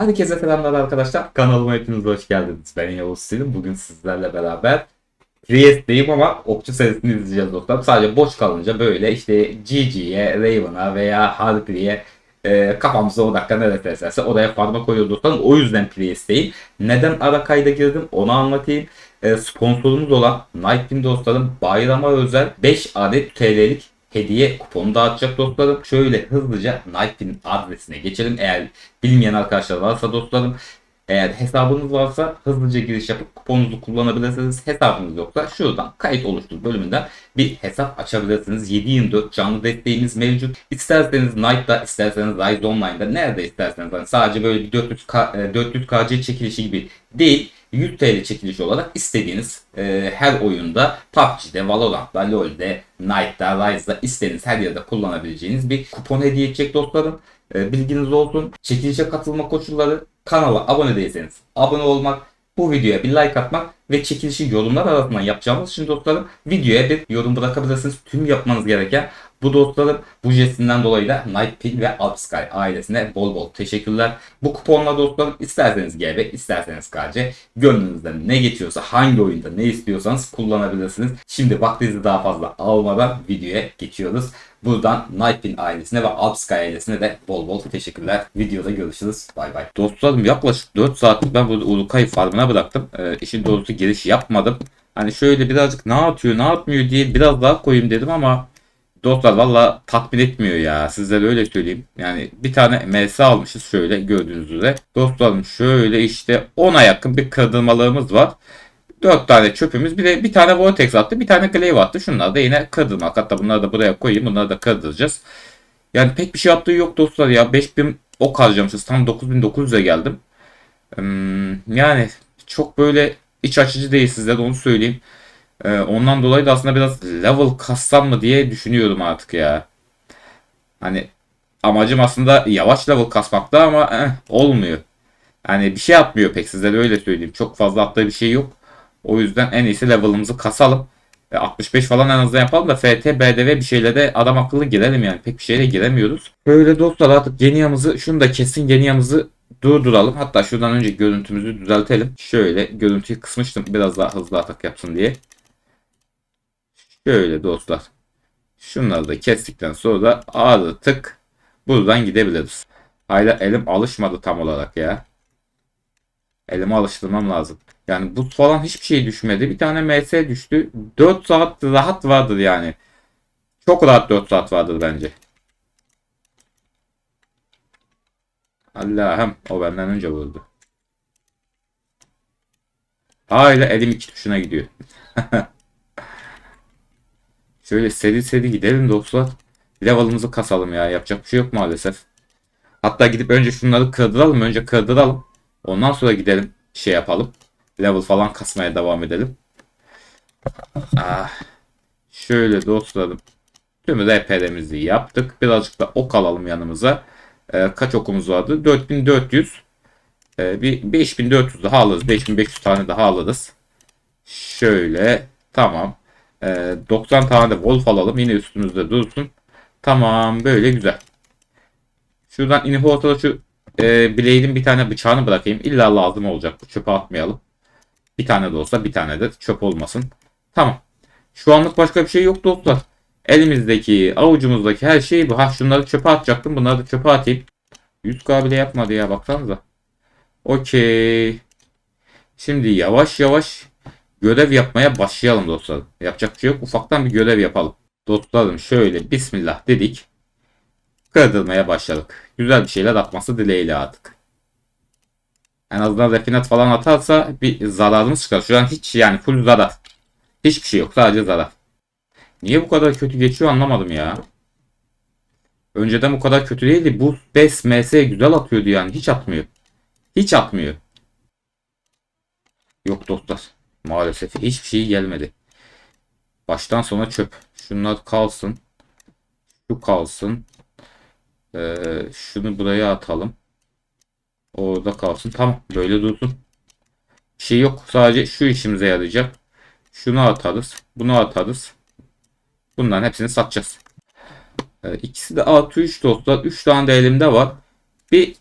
Herkese selamlar arkadaşlar. Kanalıma hepiniz hoş geldiniz. Ben Yavuz Selim. Bugün sizlerle beraber Priest'teyim ama okçu serisini izleyeceğiz dostlar. Sadece boş kalınca böyle işte GG'ye, Raven'a veya Harpy'ye e, kafamıza o dakika neresi eserse oraya farma koyuyoruz dostlarım. O yüzden Priest'teyim. Neden ara kayda girdim onu anlatayım. E, sponsorumuz olan Nightwing dostlarım bayrama özel 5 adet TL'lik hediye kuponu dağıtacak dostlarım. Şöyle hızlıca Nightwing adresine geçelim. Eğer bilmeyen arkadaşlar varsa dostlarım eğer hesabınız varsa hızlıca giriş yapıp kuponunuzu kullanabilirsiniz. Hesabınız yoksa şuradan kayıt oluştur bölümünden bir hesap açabilirsiniz. 7-24 canlı desteğimiz mevcut. İsterseniz Night'ta, isterseniz Rise Online'da nerede isterseniz hani sadece böyle bir 400K, e, 400KC çekilişi gibi değil 100 TL çekilişi olarak istediğiniz e, her oyunda PUBG'de, Valorant'ta, LoL'de, Knight'ta, Rise'da istediğiniz her yerde kullanabileceğiniz bir kupon hediye edecek dostlarım. E, bilginiz olsun. Çekilişe katılma koşulları kanala abone değilseniz abone olmak, bu videoya bir like atmak ve çekilişi yorumlar arasından yapacağımız için dostlarım videoya bir yorum bırakabilirsiniz. Tüm yapmanız gereken bu dostlarım bu jestinden dolayı da Nightpin ve Alpsky ailesine bol bol teşekkürler. Bu kuponla dostlarım isterseniz GB isterseniz KC gönlünüzden ne geçiyorsa hangi oyunda ne istiyorsanız kullanabilirsiniz. Şimdi vaktinizi daha fazla almadan videoya geçiyoruz. Buradan Nightpin ailesine ve Alpsky ailesine de bol bol teşekkürler. Videoda görüşürüz. Bay bay. Dostlarım yaklaşık 4 saatlik ben burada Urukay farmına bıraktım. Ee, işin doğrusu giriş yapmadım. Hani şöyle birazcık ne atıyor ne atmıyor diye biraz daha koyayım dedim ama dostlar valla tatmin etmiyor ya. Sizlere öyle söyleyeyim. Yani bir tane MS almışız şöyle gördüğünüz üzere. Dostlarım şöyle işte 10'a yakın bir kırdırmalığımız var. 4 tane çöpümüz bir de bir tane vortex attı bir tane glaive attı. Şunlar da yine kırdırmak. Hatta bunları da buraya koyayım. Bunları da kırdıracağız. Yani pek bir şey yaptığı yok dostlar ya. 5000 ok harcamışız. Tam 9900'e geldim. Hmm, yani çok böyle iç açıcı değil size de onu söyleyeyim. Ee, ondan dolayı da aslında biraz level kassam mı diye düşünüyorum artık ya. Hani amacım aslında yavaş level kasmakta ama eh, olmuyor. Yani bir şey atmıyor pek size de öyle söyleyeyim. Çok fazla attığı bir şey yok. O yüzden en iyisi level'ımızı kasalım. E, 65 falan en azından yapalım da FT, BDV bir şeyle de adam akıllı girelim yani. Pek bir şeyle giremiyoruz. Böyle dostlar artık Genia'mızı şunu da kesin Genia'mızı durduralım. Hatta şuradan önce görüntümüzü düzeltelim. Şöyle görüntüyü kısmıştım biraz daha hızlı atak yapsın diye. Şöyle dostlar. Şunları da kestikten sonra da artık buradan gidebiliriz. Hala elim alışmadı tam olarak ya. Elime alıştırmam lazım. Yani buz falan hiçbir şey düşmedi. Bir tane MS düştü. 4 saat rahat vardır yani. Çok rahat 4 saat vardır bence. Allah'ım o benden önce vurdu. Hala elim iki tuşuna gidiyor. Şöyle seri seri gidelim dostlar. Level'ımızı kasalım ya. Yapacak bir şey yok maalesef. Hatta gidip önce şunları kırdıralım. Önce kırdıralım. Ondan sonra gidelim şey yapalım. Level falan kasmaya devam edelim. Ah. Şöyle dostlarım. Tüm RP'lerimizi yaptık. Birazcık da ok alalım yanımıza. Ee, kaç okumuz vardı? 4400. Ee, bir 5400 daha alırız. 5500 tane daha alırız. Şöyle. Tamam. Ee, 90 tane de Wolf alalım. Yine üstümüzde dursun. Tamam. Böyle güzel. Şuradan inhibitor'a şu e, Blade'in bir tane bıçağını bırakayım. İlla lazım olacak. Çöpe atmayalım. Bir tane de olsa bir tane de çöp olmasın. Tamam. Şu anlık başka bir şey yok dostlar. Elimizdeki, avucumuzdaki her şey bu. Ha şunları çöpe atacaktım. Bunları da çöpe atayım. 100k bile yapmadı ya baksanıza. Okey. Şimdi yavaş yavaş görev yapmaya başlayalım dostlar. Yapacak bir şey yok. Ufaktan bir görev yapalım. Dostlarım şöyle bismillah dedik. Kırdırmaya başladık. Güzel bir şeyler atması dileğiyle artık. En azından refinat falan atarsa bir zararımız çıkar. Şu an hiç yani full zarar. Hiçbir şey yok. Sadece zarar. Niye bu kadar kötü geçiyor anlamadım ya. Önceden bu kadar kötü değildi. Bu BES MS güzel atıyordu yani. Hiç atmıyor. Hiç atmıyor. Yok dostlar. Maalesef hiçbir şey gelmedi. Baştan sona çöp. Şunlar kalsın. Şu kalsın. Ee, şunu buraya atalım. Orada kalsın. Tamam. Böyle dursun. Bir şey yok. Sadece şu işimize yarayacak. Şunu atarız. Bunu atarız. Bunların hepsini satacağız. Ee, ikisi de artı 3 dostlar. 3 tane de elimde var. Bir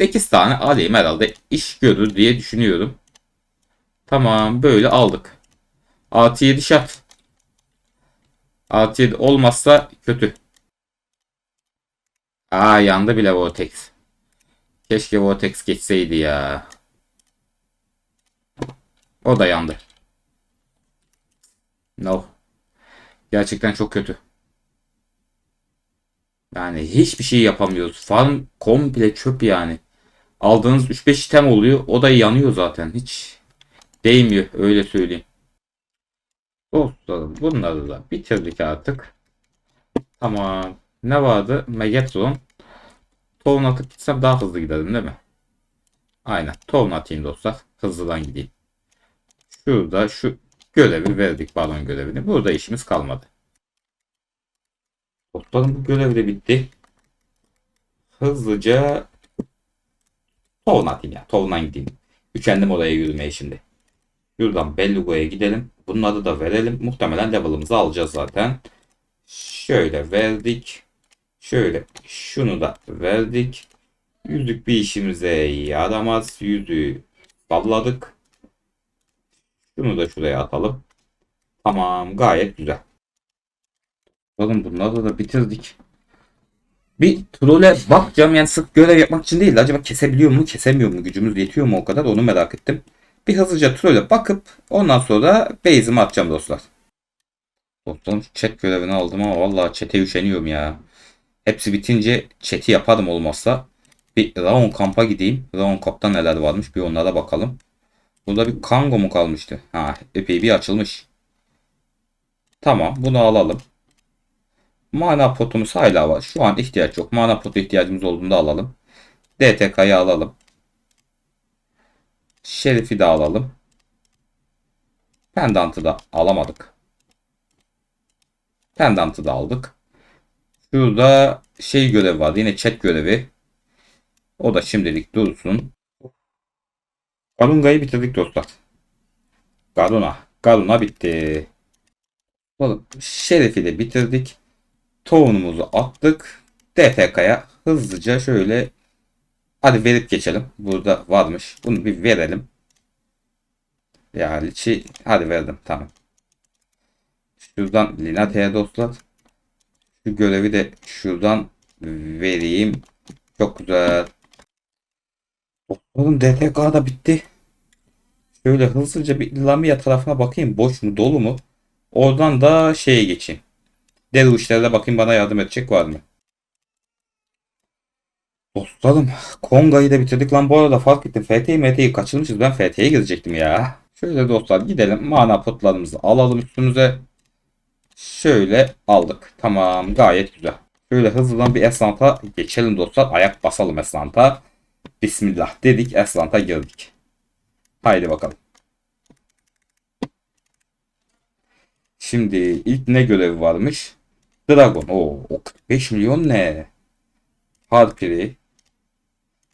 8 tane alayım herhalde. iş görür diye düşünüyorum. Tamam böyle aldık. Artı 7 şart. Artı 7 olmazsa kötü. Aa yandı bile Vortex. Keşke Vortex geçseydi ya. O da yandı. No. Gerçekten çok kötü. Yani hiçbir şey yapamıyoruz. Farm komple çöp yani. Aldığınız 3-5 item oluyor. O da yanıyor zaten. Hiç değmiyor. Öyle söyleyeyim. Dostlarım bunları da bitirdik artık. Tamam. Ne vardı? Megatron. Atıp gitsem daha hızlı giderim değil mi? Aynen. Tohum atayım dostlar. Hızlıdan gideyim. Şurada şu görevi verdik balon görevini. Burada işimiz kalmadı. Dostlarım bu görev de bitti. Hızlıca Tohum atayım ya. Tohumdan gideyim. Üçendim oraya yürümeye şimdi. Şuradan Bellugo'ya gidelim. Bunları da verelim. Muhtemelen level'ımızı alacağız zaten. Şöyle verdik. Şöyle şunu da verdik. Yüzük bir işimize yaramaz. Yüzüğü salladık. Şunu da şuraya atalım. Tamam gayet güzel. Oğlum bunları da bitirdik. Bir trole bakacağım yani sırf görev yapmak için değil. Acaba kesebiliyor mu kesemiyor mu gücümüz yetiyor mu o kadar onu merak ettim. Bir hızlıca trole bakıp ondan sonra base'imi atacağım dostlar. Dostlarım chat görevini aldım ama vallahi chat'e üşeniyorum ya. Hepsi bitince chat'i yaparım olmazsa. Bir Raon kampa gideyim. Raon kampta neler varmış bir onlara bakalım. Burada bir Kango mu kalmıştı? Ha epey bir açılmış. Tamam bunu alalım. Mana potumuz hala var. Şu an ihtiyaç yok. Mana potu ihtiyacımız olduğunda alalım. DTK'yı alalım. Şerif'i de alalım. Pendant'ı da alamadık. Pendant'ı da aldık. Şurada şey görevi vardı. Yine chat görevi. O da şimdilik dursun. Garunga'yı bitirdik dostlar. Garuna. Garuna bitti. Oğlum, Şerif'i de bitirdik. Tohumumuzu attık. DTK'ya hızlıca şöyle hadi verip geçelim. Burada varmış. Bunu bir verelim. Ya Liçi hadi verdim tamam. Şuradan Linate'ye dostlar. Şu görevi de şuradan vereyim. Çok güzel. Oğlum DTK da bitti. Şöyle hızlıca bir Lamia tarafına bakayım. Boş mu dolu mu? Oradan da şeye geçeyim. Dervişlerle bakayım bana yardım edecek var mı? Dostlarım Konga'yı da bitirdik lan bu arada fark ettim. FT'yi MT'yi kaçırmışız. Ben FT'ye girecektim ya. Şöyle dostlar gidelim. Mana potlarımızı alalım üstümüze. Şöyle aldık. Tamam gayet güzel. Şöyle hızlıdan bir Eslant'a geçelim dostlar. Ayak basalım Eslant'a. Bismillah dedik Eslant'a girdik. Haydi bakalım. Şimdi ilk ne görevi varmış? Dragon. Oo, o 45 milyon ne? Harpiri.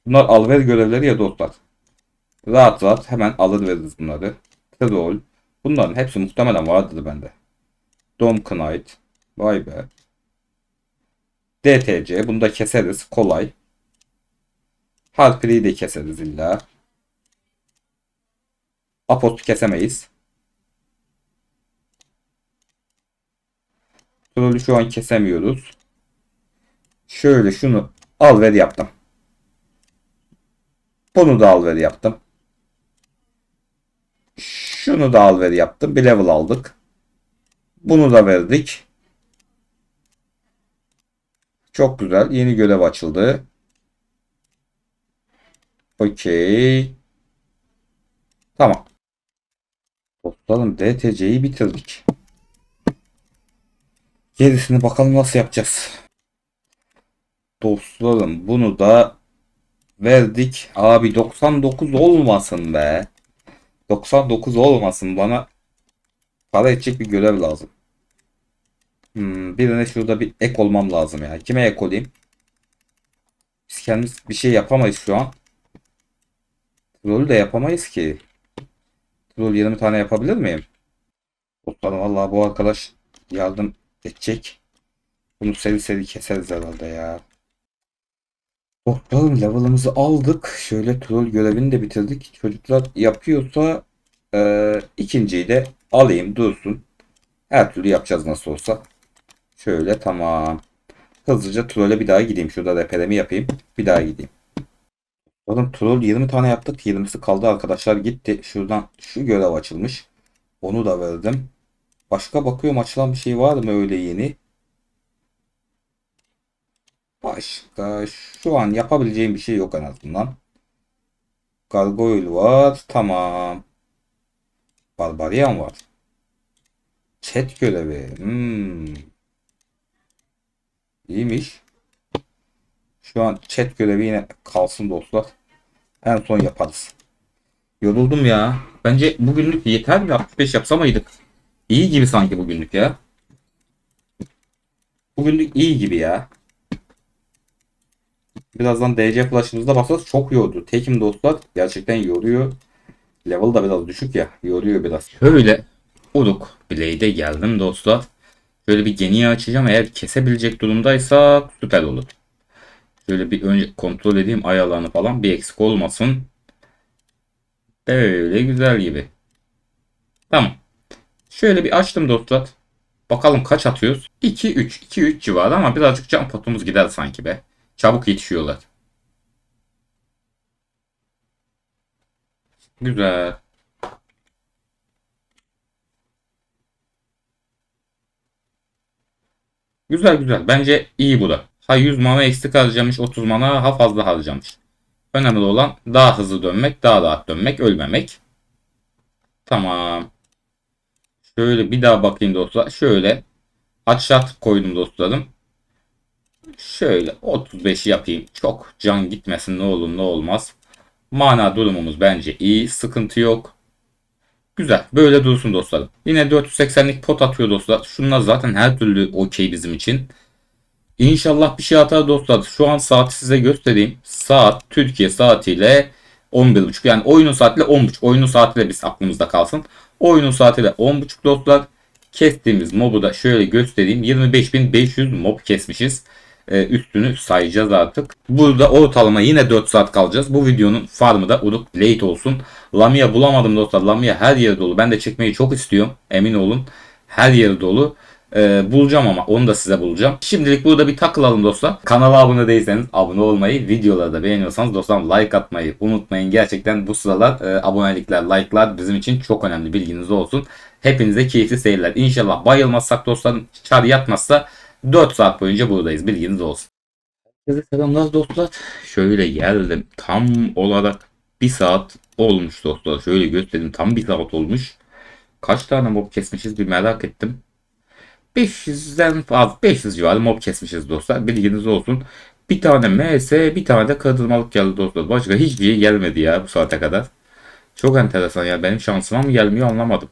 Bunlar alver görevleri ya dostlar. Rahat rahat hemen alır veririz bunları. Troll. Bunların hepsi muhtemelen vardır bende. Dom Knight. Vay be. DTC. Bunu da keseriz. Kolay. Harpiri'yi de keseriz illa. Apot'u kesemeyiz. Trollü şu an kesemiyoruz. Şöyle şunu al ver yaptım. Bunu da al ver yaptım. Şunu da al ver yaptım. Bir level aldık. Bunu da verdik. Çok güzel. Yeni görev açıldı. Okey. Tamam. Dostlarım DTC'yi bitirdik. Gerisini bakalım nasıl yapacağız. Dostlarım bunu da verdik. Abi 99 olmasın be. 99 olmasın bana para edecek bir görev lazım. Hmm, birine şurada bir ek olmam lazım ya. Kime ek olayım? Biz kendimiz bir şey yapamayız şu an. Troll de yapamayız ki. Troll 20 tane yapabilir miyim? Dostlarım vallahi bu arkadaş yardım edecek. Bunu seri seri keseriz herhalde ya. Bakalım level'ımızı aldık. Şöyle troll görevini de bitirdik. Çocuklar yapıyorsa eee ikinciyi de alayım dursun. Her türlü yapacağız nasıl olsa. Şöyle tamam. Hızlıca troll'e bir daha gideyim. Şurada reperemi yapayım. Bir daha gideyim. Oğlum troll 20 tane yaptık. 20'si kaldı arkadaşlar gitti. Şuradan şu görev açılmış. Onu da verdim. Başka bakıyorum açılan bir şey var mı öyle yeni? Başka şu an yapabileceğim bir şey yok en azından. Gargoyle var. Tamam. Barbarian var. Chat görevi. Hmm. İyiymiş. Şu an chat görevi yine kalsın dostlar. En son yaparız. Yoruldum ya. Bence bugünlük yeter mi? 65 yapsa mıydık? İyi gibi sanki bugünlük ya. Bugünlük iyi gibi ya. Birazdan DC flash'ımızda baksanız çok yordu. Tekim dostlar gerçekten yoruyor. Level da biraz düşük ya. Yoruyor biraz. Şöyle Uruk Blade'e geldim dostlar. Şöyle bir geniye açacağım. Eğer kesebilecek durumdaysa süper olur. Şöyle bir önce kontrol edeyim ay alanı falan bir eksik olmasın. Böyle güzel gibi. Tamam. Şöyle bir açtım dostlar. Bakalım kaç atıyoruz? 2 3 2 3 civarı ama birazcık can potumuz gider sanki be. Çabuk yetişiyorlar. Güzel. Güzel güzel. Bence iyi bu da. Ha 100 mana eksik harcamış, 30 mana ha fazla harcamış. Önemli olan daha hızlı dönmek, daha rahat dönmek, ölmemek. Tamam. Şöyle bir daha bakayım dostlar. Şöyle açat koydum dostlarım. Şöyle 35 yapayım. Çok can gitmesin ne olur ne olmaz. Mana durumumuz bence iyi. Sıkıntı yok. Güzel. Böyle dursun dostlarım. Yine 480'lik pot atıyor dostlar. Şunlar zaten her türlü okey bizim için. İnşallah bir şey atar dostlar. Şu an saati size göstereyim. Saat Türkiye saatiyle 11.30 yani oyunun saatiyle 10.30. Oyunun saatiyle biz aklımızda kalsın. Oyunun saatiyle 10.30 dostlar. Kestiğimiz mobu da şöyle göstereyim. 25.500 mob kesmişiz. Ee, üstünü sayacağız artık. Burada ortalama yine 4 saat kalacağız. Bu videonun farmı da Uruk late olsun. Lamia bulamadım dostlar. Lamia her yeri dolu. Ben de çekmeyi çok istiyorum. Emin olun. Her yeri dolu. Ee, bulacağım ama onu da size bulacağım. Şimdilik burada bir takılalım dostlar. Kanala abone değilseniz abone olmayı, videoları da beğeniyorsanız dostlar like atmayı unutmayın. Gerçekten bu sıralar e, abonelikler, like'lar bizim için çok önemli bilginiz olsun. Hepinize keyifli seyirler. İnşallah bayılmazsak dostlarım çar yatmazsa 4 saat boyunca buradayız. Bilginiz olsun. Herkese selamlar dostlar. Şöyle geldim. Tam olarak 1 saat olmuş dostlar. Şöyle göstereyim. Tam 1 saat olmuş. Kaç tane mob kesmişiz bir merak ettim. 500'den fazla 500 civarı mob kesmişiz dostlar. Bilginiz olsun. Bir tane MS, bir tane de kırdırmalık geldi dostlar. Başka hiçbir şey gelmedi ya bu saate kadar. Çok enteresan ya. Benim şansıma mı gelmiyor anlamadım.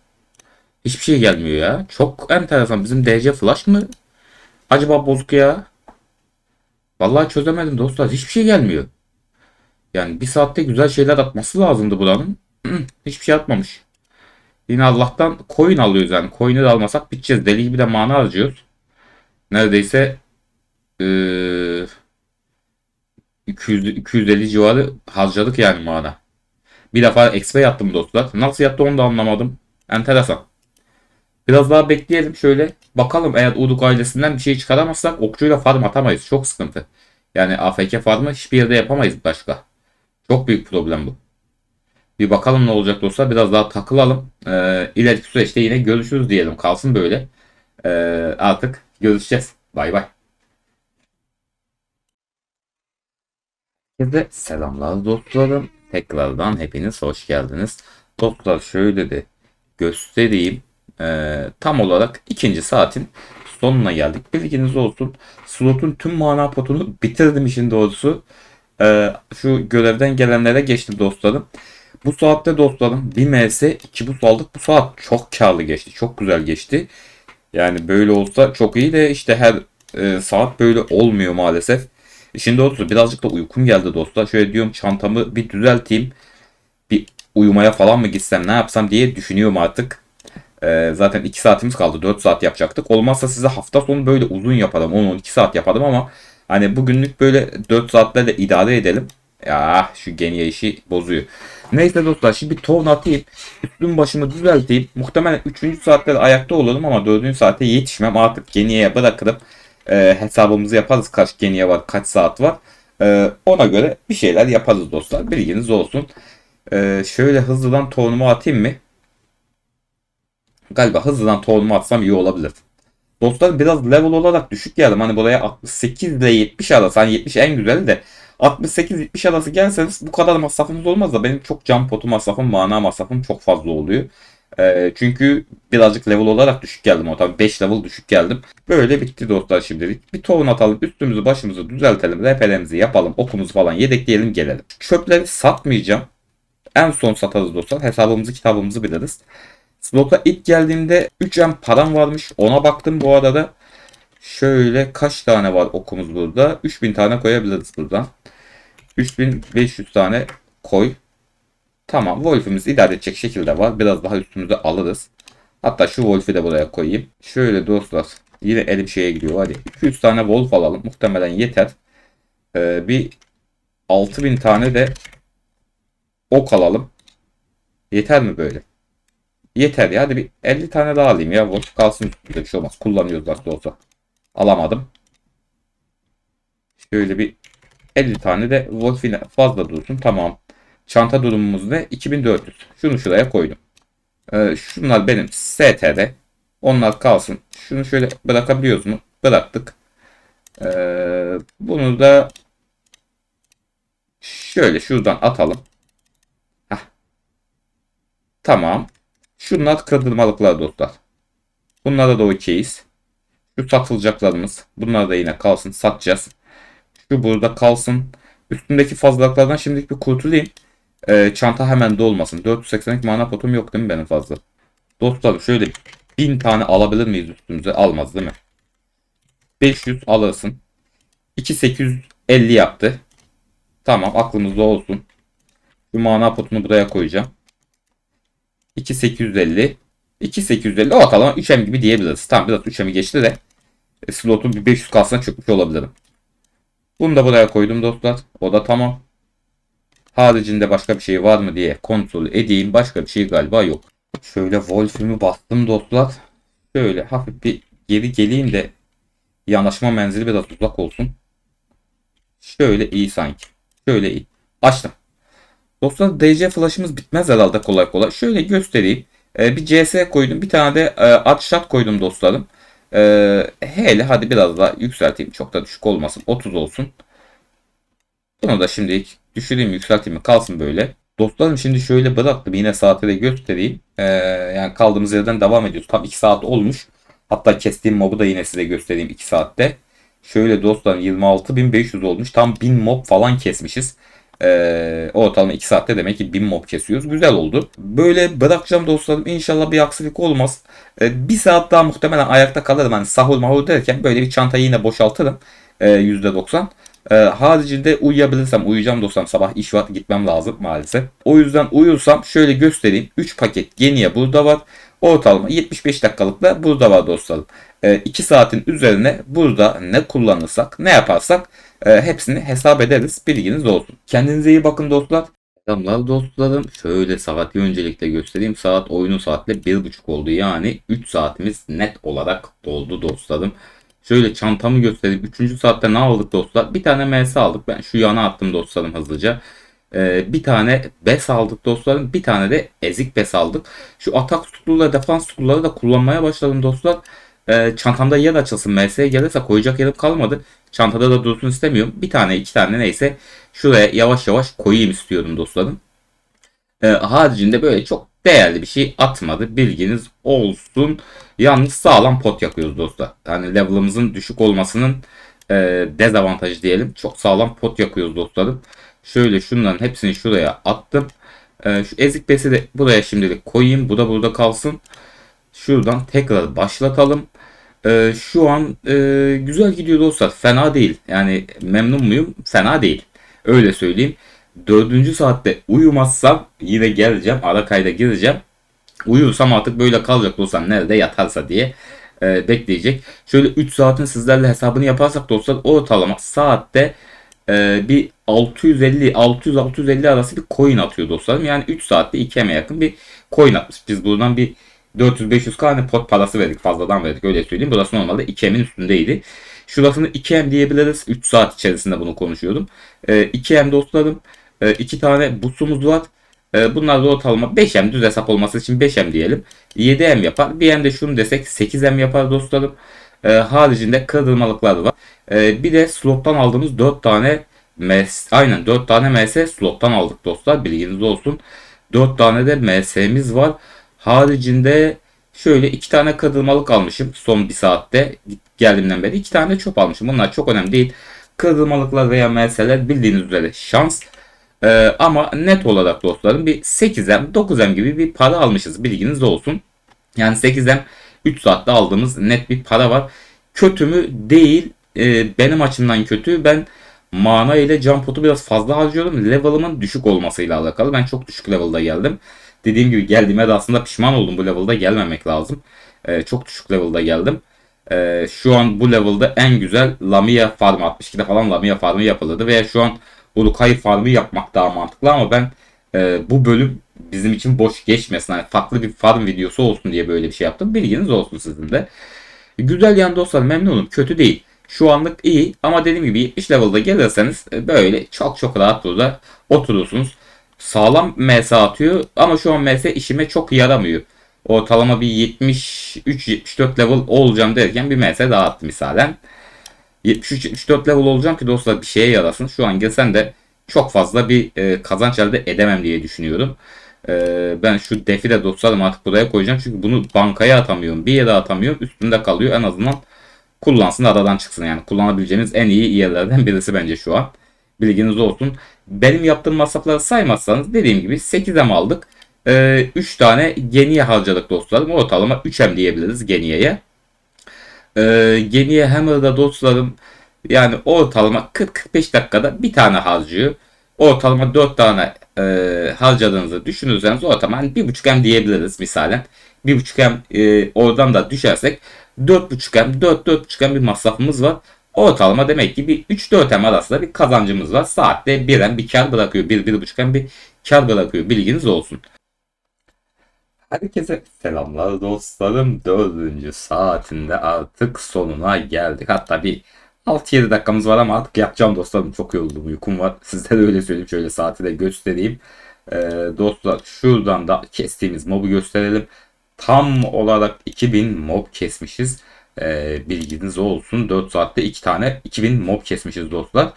Hiçbir şey gelmiyor ya. Çok enteresan. Bizim DC Flash mı? Acaba bozuk ya? Vallahi çözemedim dostlar. Hiçbir şey gelmiyor. Yani bir saatte güzel şeyler atması lazımdı buranın. Hiçbir şey atmamış. Yine Allah'tan coin alıyoruz yani. Coin'i de almasak biteceğiz. Deli gibi de mana harcıyoruz. Neredeyse ee, 200, 250 civarı harcadık yani mana. Bir defa XP yattım dostlar. Nasıl yattı onu da anlamadım. Enteresan. Biraz daha bekleyelim şöyle. Bakalım eğer Uduk ailesinden bir şey çıkaramazsak okçuyla farm atamayız. Çok sıkıntı. Yani AFK farmı hiçbir yerde yapamayız başka. Çok büyük problem bu. Bir bakalım ne olacak dostlar. Biraz daha takılalım. Ee, ileriki süreçte yine görüşürüz diyelim. Kalsın böyle. Ee, artık görüşeceğiz. Bay bay. Herkese selamlar dostlarım. Tekrardan hepiniz hoş geldiniz. Dostlar şöyle de göstereyim. Ee, tam olarak ikinci saatin sonuna geldik. Bilginiz olsun. Slotun tüm mana potunu bitirdim işin doğrusu. Ee, şu görevden gelenlere geçtim dostlarım. Bu saatte dostlarım MS 2 bus aldık. Bu saat çok karlı geçti. Çok güzel geçti. Yani böyle olsa çok iyi de işte her e, saat böyle olmuyor maalesef. Şimdi doğrusu birazcık da uykum geldi dostlar. Şöyle diyorum çantamı bir düzelteyim. Bir uyumaya falan mı gitsem ne yapsam diye düşünüyorum artık. Ee, zaten 2 saatimiz kaldı. 4 saat yapacaktık. Olmazsa size hafta sonu böyle uzun yapalım. 10-12 saat yapalım ama hani bugünlük böyle 4 saatlerle idare edelim. Ya şu geniye işi bozuyor. Neyse dostlar şimdi bir ton atayım. Üstüm başımı düzelteyim. Muhtemelen 3. saatte de ayakta olalım ama 4. saate yetişmem. Artık geniye bırakırım. Ee, hesabımızı yaparız. Kaç geniye var, kaç saat var. Ee, ona göre bir şeyler yaparız dostlar. Bilginiz olsun. Ee, şöyle hızlıdan tohumu atayım mı? Galiba hızlıdan tohumu atsam iyi olabilir. Dostlar biraz level olarak düşük geldim. Hani buraya 68 ile 70 arası. Hani 70 en güzeli de 68-70 arası gelseniz bu kadar masrafınız olmaz da benim çok cam potu masrafım, mana masrafım çok fazla oluyor. Ee, çünkü birazcık level olarak düşük geldim o tabii 5 level düşük geldim. Böyle bitti dostlar şimdilik. Bir tohum atalım üstümüzü başımızı düzeltelim. Reperemizi yapalım okumuzu falan yedekleyelim gelelim. Çöpleri satmayacağım. En son satarız dostlar. Hesabımızı kitabımızı biliriz. Slot'a ilk geldiğimde 3M param varmış. Ona baktım bu arada. Şöyle kaç tane var okumuz burada? 3000 tane koyabiliriz buradan. 3500 tane koy. Tamam Wolf'ümüz idare edecek şekilde var. Biraz daha üstümüze alırız. Hatta şu Wolf'ü de buraya koyayım. Şöyle dostlar. Yine elim şeye gidiyor. Hadi 200 tane Wolf alalım. Muhtemelen yeter. Ee, bir 6000 tane de ok alalım. Yeter mi böyle? Yeter ya. Hadi bir 50 tane daha alayım ya. Wolf kalsın üstünde bir şey olmaz. Kullanıyoruz nasıl olsa. Alamadım. Şöyle bir 50 tane de yine fazla dursun. Tamam. Çanta durumumuz ne? 2400. Şunu şuraya koydum. Ee, şunlar benim ST'de. Onlar kalsın. Şunu şöyle bırakabiliyoruz mu? Bıraktık. Ee, bunu da şöyle şuradan atalım. Heh. Tamam. Şunlar kırdırmalıklar dostlar. Bunlara da okeyiz. Şu satılacaklarımız. Bunlar da yine kalsın. Satacağız. Şu burada kalsın. Üstündeki fazlalıklardan şimdilik bir kurtulayım. Ee, çanta hemen dolmasın. 482 mana potum yok değil mi benim fazla? Dostlarım şöyle 1000 tane alabilir miyiz üstümüze? Almaz değil mi? 500 alırsın. 2850 yaptı. Tamam aklımızda olsun. Şu mana potunu buraya koyacağım. 2850 2850 ortalama 3M gibi diyebiliriz. Tamam biraz 3M'i geçti de e, slotun bir 500 kalsına çökmüş olabilirim. Bunu da buraya koydum dostlar. O da tamam. Haricinde başka bir şey var mı diye kontrol edeyim. Başka bir şey galiba yok. Şöyle Wolf'ümü bastım dostlar. Şöyle hafif bir geri geleyim de yanaşma menzili biraz uzak olsun. Şöyle iyi sanki. Şöyle iyi. Açtım. Dostlar DC flash'ımız bitmez herhalde kolay kolay. Şöyle göstereyim. Ee, bir CS koydum. Bir tane de e, at shot koydum dostlarım. Ee, hele hadi biraz daha yükselteyim. Çok da düşük olmasın. 30 olsun. Bunu da şimdi düşüreyim yükselteyim kalsın böyle. Dostlarım şimdi şöyle bıraktım yine saate de göstereyim. Ee, yani kaldığımız yerden devam ediyoruz. Tam 2 saat olmuş. Hatta kestiğim mobu da yine size göstereyim 2 saatte. Şöyle dostlarım 26.500 olmuş. Tam 1000 mob falan kesmişiz. Ee, ortalama 2 saatte demek ki 1000 mob kesiyoruz. Güzel oldu. Böyle bırakacağım dostlarım. İnşallah bir aksilik olmaz. Ee, bir saat daha muhtemelen ayakta kalırım. Hani sahur mahur derken böyle bir çantayı yine boşaltırım. Ee, %90. Ee, haricinde uyuyabilirsem uyuyacağım dostlarım. Sabah iş var gitmem lazım maalesef. O yüzden uyursam şöyle göstereyim. 3 paket Genia burada var. Ortalama 75 dakikalıkla burada var dostlarım. 2 ee, saatin üzerine burada ne kullanırsak ne yaparsak e, hepsini hesap ederiz. Bilginiz olsun. Kendinize iyi bakın dostlar. Selamlar dostlarım. Şöyle saati öncelikle göstereyim. Saat oyunun saatle 1.5 oldu. Yani 3 saatimiz net olarak doldu dostlarım. Şöyle çantamı göstereyim. 3. saatte ne aldık dostlar? Bir tane MS aldık. Ben şu yana attım dostlarım hızlıca. Ee, bir tane bes aldık dostlarım. Bir tane de ezik bes aldık. Şu atak tutukluları, defans tutukluları da kullanmaya başladım dostlar. Ee, çantamda yer açılsın. MS'ye gelirse koyacak yerim kalmadı. Çantada da dursun istemiyorum. Bir tane iki tane neyse şuraya yavaş yavaş koyayım istiyorum dostlarım. Ee, haricinde böyle çok değerli bir şey atmadı. Bilginiz olsun. Yalnız sağlam pot yakıyoruz dostlar. Yani level'ımızın düşük olmasının e, dezavantajı diyelim. Çok sağlam pot yakıyoruz dostlarım. Şöyle şunların hepsini şuraya attım. E, şu ezik besi de buraya şimdilik koyayım. Bu da burada kalsın. Şuradan tekrar başlatalım. E, şu an e, güzel gidiyor dostlar. Fena değil. Yani memnun muyum? Fena değil. Öyle söyleyeyim. Dördüncü saatte uyumazsam yine geleceğim. Ara kayda gireceğim. Uyursam artık böyle kalacak dostlar nerede yatarsa diye e, bekleyecek. Şöyle 3 saatin sizlerle hesabını yaparsak dostlar ortalama saatte e, bir 650 600 650 arası bir coin atıyor dostlarım. Yani 3 saatte 2 yakın bir coin atmış. Biz buradan bir 400-500 tane pot parası verdik. Fazladan verdik öyle söyleyeyim. Burası normalde 2M'in üstündeydi. Şurasını 2M diyebiliriz. 3 saat içerisinde bunu konuşuyordum. E, 2M dostlarım. E, 2 tane busumuz var. E, bunlar da ortalama 5M düz hesap olması için 5M diyelim. 7M yapar. Bir M de şunu desek 8M yapar dostlarım. E, haricinde kırdırmalıklar var. E, bir de slottan aldığımız 4 tane MS, aynen 4 tane MS slottan aldık dostlar. Bilginiz olsun. 4 tane de MS'miz var. Haricinde şöyle 2 tane kırdırmalık almışım son bir saatte geldiğimden beri. 2 tane çöp almışım. Bunlar çok önemli değil. Kırdırmalıklar veya MS'ler bildiğiniz üzere şans. Ee, ama net olarak dostlarım bir 8M 9M gibi bir para almışız bilginiz olsun. Yani 8M 3 saatte aldığımız net bir para var. Kötü mü? Değil. Ee, benim açımdan kötü. Ben mana ile jump biraz fazla harcıyorum. Level'ımın düşük olmasıyla alakalı. Ben çok düşük level'da geldim. Dediğim gibi geldiğime de aslında pişman oldum bu level'da gelmemek lazım. Ee, çok düşük level'da geldim. Ee, şu an bu level'da en güzel Lamia farmı 62'de falan Lamia farmı yapılırdı. Veya şu an Urukay farmı yapmak daha mantıklı ama ben e, bu bölüm bizim için boş geçmesin. Yani farklı bir farm videosu olsun diye böyle bir şey yaptım. Bilginiz olsun sizin de. Güzel yan dostlar memnunum. Kötü değil. Şu anlık iyi ama dediğim gibi 70 level'da gelirseniz e, böyle çok çok rahat burada oturursunuz. Sağlam MS atıyor ama şu an MS işime çok yaramıyor. Ortalama bir 73-74 level olacağım derken bir MS daha attı misalen. 73-74 level olacağım ki dostlar bir şeye yarasın. Şu an gelsen de çok fazla bir e, kazanç elde edemem diye düşünüyorum. E, ben şu defi de dostlarım artık buraya koyacağım. Çünkü bunu bankaya atamıyorum. Bir yere atamıyorum. Üstünde kalıyor. En azından kullansın aradan çıksın. Yani kullanabileceğiniz en iyi yerlerden birisi bence şu an. Bilginiz olsun. Benim yaptığım masrafları saymazsanız dediğim gibi 8M aldık. E, 3 tane geniye harcadık dostlarım. Ortalama 3M diyebiliriz geniyeye. E, geniye Hammer'da dostlarım yani ortalama 40-45 dakikada bir tane harcıyor. Ortalama 4 tane e, harcadığınızı düşünürseniz ortalama hani 1.5M diyebiliriz misalen. 1.5M e, oradan da düşersek 4.5M 4-4.5M bir masrafımız var. Ortalama demek ki bir 3-4M arasında bir kazancımız var. Saatte 1M bir kar bırakıyor. 1-1.5M bir kar bırakıyor. Bilginiz olsun. Herkese selamlar dostlarım. Dördüncü saatinde artık sonuna geldik. Hatta bir 6-7 dakikamız var ama artık yapacağım dostlarım. Çok yoruldum uykum var. Sizlere öyle söyleyeyim. Şöyle saati de göstereyim. Ee, dostlar şuradan da kestiğimiz mobu gösterelim. Tam olarak 2000 mob kesmişiz. Ee, bilginiz olsun. 4 saatte 2 tane 2000 mob kesmişiz dostlar.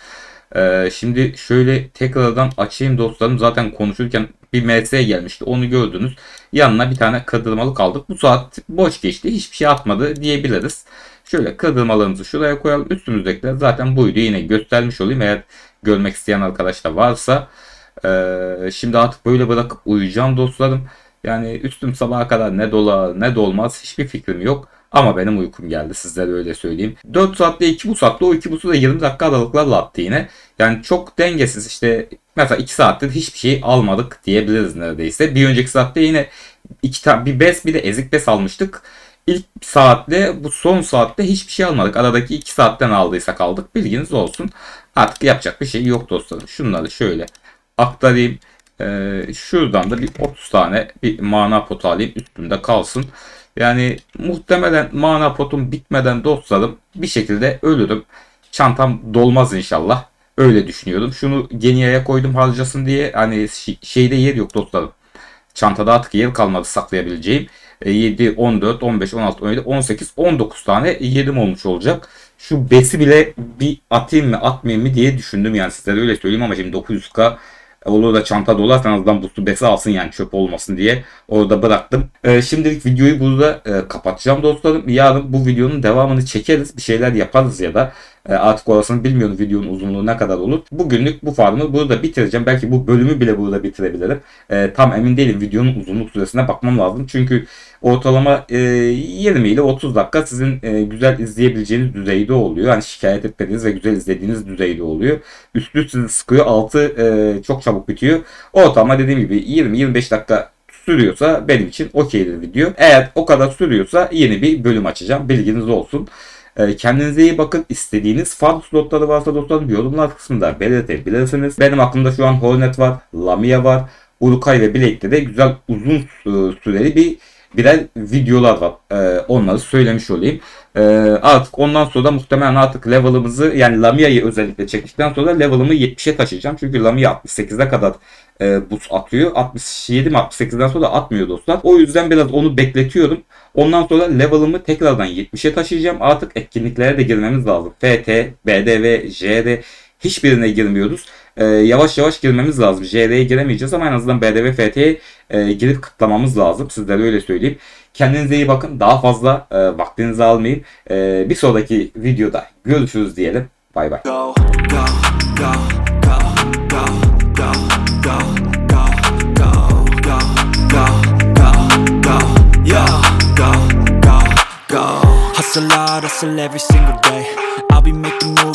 Ee, şimdi şöyle tekrardan açayım dostlarım. Zaten konuşurken bir MS gelmişti. Onu gördünüz. Yanına bir tane kırdırmalık aldık. Bu saat boş geçti. Hiçbir şey atmadı diyebiliriz. Şöyle kırdırmalarımızı şuraya koyalım. Üstümüzdekiler zaten buydu. Yine göstermiş olayım. Eğer görmek isteyen arkadaşlar varsa. Ee, şimdi artık böyle bırakıp uyuyacağım dostlarım. Yani üstüm sabaha kadar ne dolar ne dolmaz hiçbir fikrim yok. Ama benim uykum geldi sizlere öyle söyleyeyim. 4 saatte 2 bu saatte o 2 busu da 20 dakika aralıklarla attı yine. Yani çok dengesiz işte mesela 2 saatte hiçbir şey almadık diyebiliriz neredeyse. Bir önceki saatte yine iki ta bir bes bir de ezik bes almıştık. İlk saatte bu son saatte hiçbir şey almadık. Aradaki 2 saatten aldıysak aldık. Bilginiz olsun. Artık yapacak bir şey yok dostlarım. Şunları şöyle aktarayım. Ee, şuradan da bir 30 tane bir mana potu alayım üstümde kalsın. Yani muhtemelen mana potum bitmeden dostlarım bir şekilde ölürüm. Çantam dolmaz inşallah. Öyle düşünüyordum. Şunu Genia'ya koydum harcasın diye. Hani şeyde yer yok dostlarım. Çantada artık yer kalmadı saklayabileceğim. 7, 14, 15, 16, 17, 18, 19 tane yedim olmuş olacak. Şu besi bile bir atayım mı atmayayım mı diye düşündüm yani sizlere öyle söyleyeyim ama şimdi 900k Olur da çanta dolarsan azından boostu besi alsın yani çöp olmasın diye orada bıraktım. Ee, şimdilik videoyu burada e, kapatacağım dostlarım. Yarın bu videonun devamını çekeriz. Bir şeyler yaparız ya da e, artık orasını bilmiyorum videonun uzunluğu ne kadar olur. Bugünlük bu farmı burada bitireceğim. Belki bu bölümü bile burada bitirebilirim. E, tam emin değilim videonun uzunluk süresine bakmam lazım. Çünkü ortalama e, 20 ile 30 dakika sizin e, güzel izleyebileceğiniz düzeyde oluyor. Hani şikayet etmediğiniz ve güzel izlediğiniz düzeyde oluyor. Üstü sizi sıkıyor. Altı e, çok çabuk bitiyor. Ortalama dediğim gibi 20-25 dakika sürüyorsa benim için okeydir video. Eğer o kadar sürüyorsa yeni bir bölüm açacağım. Bilginiz olsun. Ee, Kendinize iyi bakın. İstediğiniz farm slotları varsa dostlarım yorumlar kısmında belirtebilirsiniz. Benim aklımda şu an Hornet var, Lamia var. Urukay ve Blake'de de güzel uzun e, süreli bir birer videolar var. Ee, onları söylemiş olayım. Ee, artık ondan sonra muhtemelen artık level'ımızı yani Lamia'yı özellikle çektikten sonra level'ımı 70'e taşıyacağım. Çünkü Lamia 68'e kadar e, boost atıyor. 67 mi 68'den sonra atmıyor dostlar. O yüzden biraz onu bekletiyorum. Ondan sonra level'ımı tekrardan 70'e taşıyacağım. Artık etkinliklere de girmemiz lazım. FT, BDV, JR hiçbirine girmiyoruz yavaş yavaş girmemiz lazım. JD'ye giremeyeceğiz ama en azından BD ve FT'ye e, girip kıtlamamız lazım. Sizlere öyle söyleyeyim. Kendinize iyi bakın. Daha fazla e, vaktinizi almayayım. E, bir sonraki videoda görüşürüz diyelim. Bay bay. Hustle hard, hustle every single day I'll be making moves